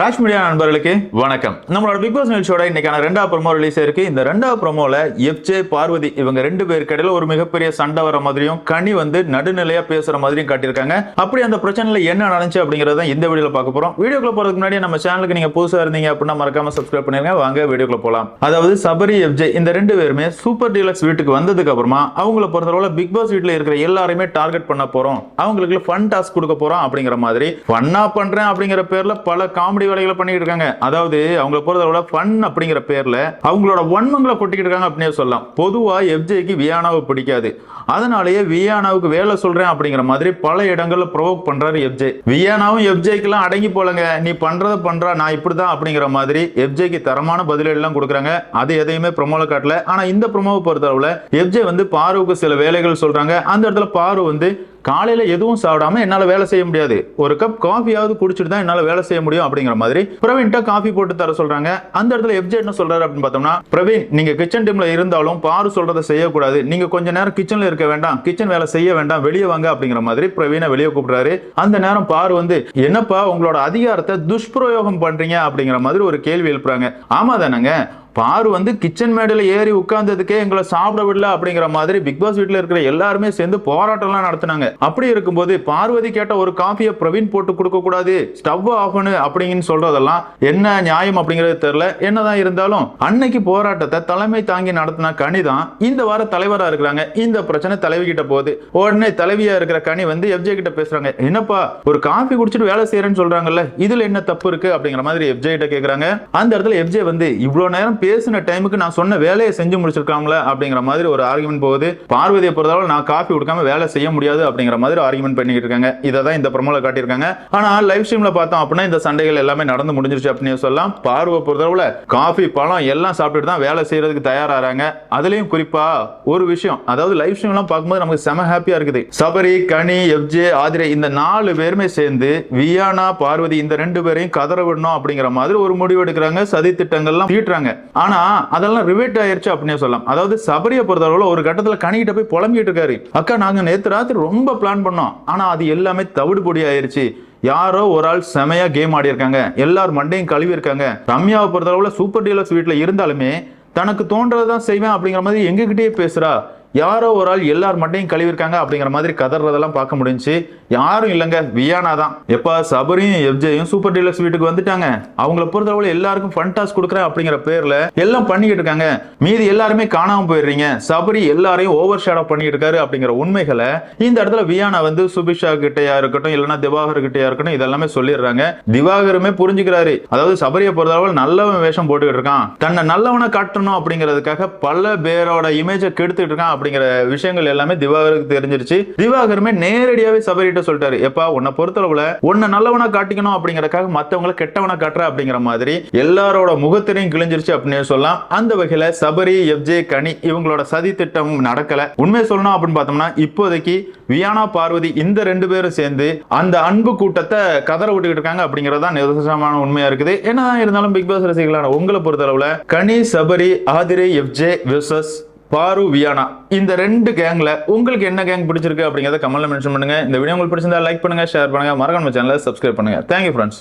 Raj media நண்பர்களுக்கு வணக்கம். நம்மளோட பிக் பாஸ் நிகழ்ச்சியோட இன்னைக்கான ரெண்டாவது ப்ரோமோ ரிலீஸ் ஆயிருக்கு இந்த ரெண்டாவது ப்ரோமோல எஃப்ஜே பார்வதி இவங்க ரெண்டு பேருக்கு இடையில ஒரு மிகப்பெரிய சண்டை வர மாதிரியும் கனி வந்து நடுநிலையா பேசுற மாதிரியும் காட்டியிருக்காங்க. அப்படி அந்த பிரச்சனையில என்ன நடந்துச்சு அப்படிங்கறத இந்த வீடியோல பார்க்க போறோம். வீடியோக்குள்ள போறதுக்கு முன்னாடி நம்ம சேனலுக்கு நீங்க புதுசா இருந்தீங்க அப்படின்னா மறக்காம சப்ஸ்கிரைப் பண்ணிருங்க. வாங்க வீடியோக்குள்ள போலாம். அதாவது சபரி எஃப்ஜே இந்த ரெண்டு பேருமே சூப்பர் டீலக்ஸ் வீட்டுக்கு வந்ததுக்கு அப்புறமா அவங்கள பொறுத்தளவுல பிக் பாஸ் வீட்டுல இருக்கிற எல்லாருமே டார்கெட் பண்ண போறோம். அவங்களுக்கு ஃபன் டாஸ்க் கொடுக்க போறோம் அப்படிங்கிற மாதிரி. ஃபன்னா பண்றேன் அப்படிங்கிற பேர்ல பல காமெடி வேலைகளை பண்ணிட்டு இருக்காங்க. அதாவது அவங்கள விட ஃபன் அப்படிங்கிற பேர்ல அவங்களோட வன்மங்களை கொட்டிக்கிட்டு இருக்காங்க அப்படின்னே சொல்லலாம். பொதுவா எஃப்ஜேக்கு வியானாவை பிடிக்காது. அதனாலேயே வியானாவுக்கு வேலை சொல்றேன் அப்படிங்கிற மாதிரி பல இடங்கள்ல ப்ரொவோக் பண்றாரு எஃப்ஜே வியானாவும் எஃப்ஜேக்கு எல்லாம் அடங்கி போலங்க. நீ பண்றத பண்றா நான் இப்படிதான் அப்படிங்கிற மாதிரி எஃப்ஜேக்கு தரமான பதிலடி எல்லாம் கொடுக்குறாங்க. அது எதையுமே ப்ரொமோல காட்டல. ஆனா இந்த ப்ரொமோவை பொறுத்தளவுல எஃப்ஜே வந்து பாருவுக்கு சில வேலைகள் சொல்றாங்க. அந்த இடத்துல பாரு வந்து காலையில் எதுவும் சாப்பிடாம என்னால் வேலை செய்ய முடியாது. ஒரு கப் காஃபியாவது குடிச்சிட்டு தான் என்னால் வேலை செய்ய முடியும் அப்படிங்கிற மாதிரி பிரவீன்ட்ட காஃபி போட்டு தர சொல்கிறாங்க அந்த இடத்துல எஃப்ஜே என்ன சொல்கிறாரு அப்படின்னு பார்த்தோம்னா பிரவீன் நீங்கள் கிச்சன் டீமில் இருந்தாலும் பாரு சொல்கிறத செய்யக்கூடாது. நீங்கள் கொஞ்ச நேரம் கிச்சனில் இருக்க வேண்டாம். கிச்சன் வேலை செய்ய வேண்டாம். வெளியே வாங்க அப்படிங்கிற மாதிரி பிரவீனை வெளியே கூப்பிடுறாரு. அந்த நேரம் பாரு வந்து என்னப்பா உங்களோட அதிகாரத்தை துஷ்பிரயோகம் பண்ணுறீங்க அப்படிங்கிற மாதிரி ஒரு கேள்வி எழுப்புறாங்க. ஆமா தானங்க பாரு வந்து கிச்சன் மேடையில் ஏறி உட்கார்ந்ததுக்கே எங்களை சாப்பிட விடல அப்படிங்கிற மாதிரி பிக் பாஸ் வீட்டில் இருக்கிற எல்லாருமே சேர்ந்து போராட்டம்லாம் நடத்தினாங்க. அப்படி இருக்கும்போது பார்வதி கேட்ட ஒரு காஃபியை பிரவீன் போட்டு கொடுக்க கூடாது ஸ்டவ் ஆஃப் பண்ணு அப்படின்னு சொல்றதெல்லாம் என்ன நியாயம் அப்படிங்கிறது தெரியல. என்னதான் இருந்தாலும் அன்னைக்கு போராட்டத்தை தலைமை தாங்கி நடத்தின கனி தான் இந்த வார தலைவரா இருக்கிறாங்க. இந்த பிரச்சனை தலைவி கிட்ட போகுது. உடனே தலைவியா இருக்கிற கனி வந்து எஃப்ஜே கிட்ட பேசுறாங்க. என்னப்பா ஒரு காஃபி குடிச்சிட்டு வேலை செய்யறேன்னு சொல்றாங்கல்ல இதுல என்ன தப்பு இருக்கு? அப்படிங்கிற மாதிரி எஃப்ஜே கிட்ட கேக்குறாங்க. அந்த இடத்துல எஃப்ஜே வந்து இவ்வளவு நேரம் பேசின டைமுக்கு நான் சொன்ன வேலையை செஞ்சு முடிச்சிருக்காங்களே அப்படிங்கிற மாதிரி ஒரு ஆர்குமெண்ட் போகுது. பார்வதியை பொறுத்தளவு நான் காஃபி கொடுக்காம வேலை செய்ய முடியாது அப்படிங்கிற மாதிரி ஆர்குமெண்ட் பண்ணிட்டு இருக்காங்க. இதை தான் இந்த ப்ரமோல காட்டியிருக்காங்க. ஆனா லைவ் ஸ்ட்ரீம்ல பார்த்தோம் அப்படின்னா இந்த சண்டைகள் எல்லாமே நடந்து முடிஞ்சிருச்சு அப்படின்னு சொல்லலாம். பார்வை பொறுத்தளவுல காஃபி பழம் எல்லாம் சாப்பிட்டுட்டு தான் வேலை செய்யறதுக்கு தயாராகிறாங்க அதுலயும் குறிப்பா ஒரு விஷயம். அதாவது லைவ் ஸ்ட்ரீம்லாம் பார்க்கும்போது நமக்கு செம ஹாப்பியா இருக்குது. சபரி கனி எஃப்ஜே ஆதிரை இந்த நாலு பேருமே சேர்ந்து வியானா பார்வதி இந்த ரெண்டு பேரையும் கதற விடணும் அப்படிங்கிற மாதிரி ஒரு முடிவு எடுக்கிறாங்க. சதி திட்டங்கள்லாம் தீட்டுறாங்க. ஆனா அதெல்லாம் ரிவேட் ஆயிருச்சு அப்படின்னு சொல்லலாம். அதாவது சபரியை பொறுத்தளவுல ஒரு கட்டத்துல கணிக்கிட்ட போய் புலம்பிட்டு இருக்காரு. அக்கா நாங்க நேற்று ராத்திரி ரொம்ப பிளான் பண்ணோம். ஆனா அது எல்லாமே தவிடு பொடி ஆயிருச்சு. யாரோ ஒரு ஆள் செமையா கேம் ஆடி இருக்காங்க எல்லார் மண்டையும் கழுவி இருக்காங்க ரம்யாவை பொறுத்தளவுல சூப்பர் டீலர்ஸ் வீட்டுல இருந்தாலுமே தனக்கு தோன்றதான் செய்வேன் அப்படிங்கிற மாதிரி எங்ககிட்டயே பேசுறா. யாரோ ஒரு ஆள் எல்லார் மண்டையும் கழுவிருக்காங்க அப்படிங்கிற மாதிரி கதறதெல்லாம் பார்க்க முடிஞ்சு யாரும் இல்லைங்க வியானா தான். எப்பா சபரியும் எஃப்ஜேயும் சூப்பர் டீலக்ஸ் வீட்டுக்கு வந்துட்டாங்க. அவங்கள பொறுத்தளவுல எல்லாருக்கும் ஃபன் டாஸ் கொடுக்குறேன் அப்படிங்கிற பேர்ல எல்லாம் பண்ணிக்கிட்டு இருக்காங்க. மீதி எல்லாருமே காணாம போயிடுறீங்க. சபரி எல்லாரையும் ஓவர் ஷேடோ பண்ணிட்டு இருக்காரு அப்படிங்கிற உண்மைகளை இந்த இடத்துல வியானா வந்து சுபிஷா கிட்டயா இருக்கட்டும் இல்லைன்னா திவாகர் கிட்டயா இருக்கட்டும் இதெல்லாமே சொல்லிடுறாங்க. திவாகருமே புரிஞ்சுக்கிறாரு. அதாவது சபரியை பொறுத்தளவு நல்லவன் வேஷம் போட்டுக்கிட்டு இருக்கான். தன்னை நல்லவனை காட்டணும் அப்படிங்கிறதுக்காக பல பேரோட இமேஜை கெடுத்துட்டு இருக்கான் அப்படிங்கிற விஷயங்கள் எல்லாமே திவாகருக்கு தெரிஞ்சிருச்சு. திவாகருமே நேரடியாவே சபரிட்ட சொல்லிட்டாரு எப்பா உன்னை பொறுத்தளவுல உன்னை நல்லவனா காட்டிக்கணும் அப்படிங்கறதுக்காக மத்தவங்களை கெட்டவனா காட்டுற அப்படிங்கிற மாதிரி எல்லாரோட முகத்திலையும் கிழிஞ்சிருச்சு அப்படின்னு சொல்லலாம். அந்த வகையில சபரி எஃப்ஜே கனி இவங்களோட சதி திட்டம் நடக்கல. உண்மை சொல்லணும் அப்படின்னு பார்த்தோம்னா இப்போதைக்கு வியானா பார்வதி இந்த ரெண்டு பேரும் சேர்ந்து அந்த அன்பு கூட்டத்தை கதற விட்டுக்கிட்டு இருக்காங்க அப்படிங்கறதா நிதர்சனமான உண்மையா இருக்குது. என்னதான் இருந்தாலும் பிக் பாஸ் ரசிகர்களான உங்களை பொறுத்தளவுல கனி சபரி ஆதிரி எஃப்ஜே விசஸ் பாரு வியானா. இந்த ரெண்டு கேங்கில் உங்களுக்கு என்ன கேங் பிடிச்சிருக்கு அப்படிங்கிறத கமெண்ட்ல மென்ஷன் பண்ணுங்க. இந்த வீடியோ உங்களுக்கு பிடிச்சிருந்தா லைக் பண்ணுங்க ஷேர் பண்ணுங்க. மறக்காம சேனலை சப்ஸ்கிரைப் பண்ணுங்க. Thank you friends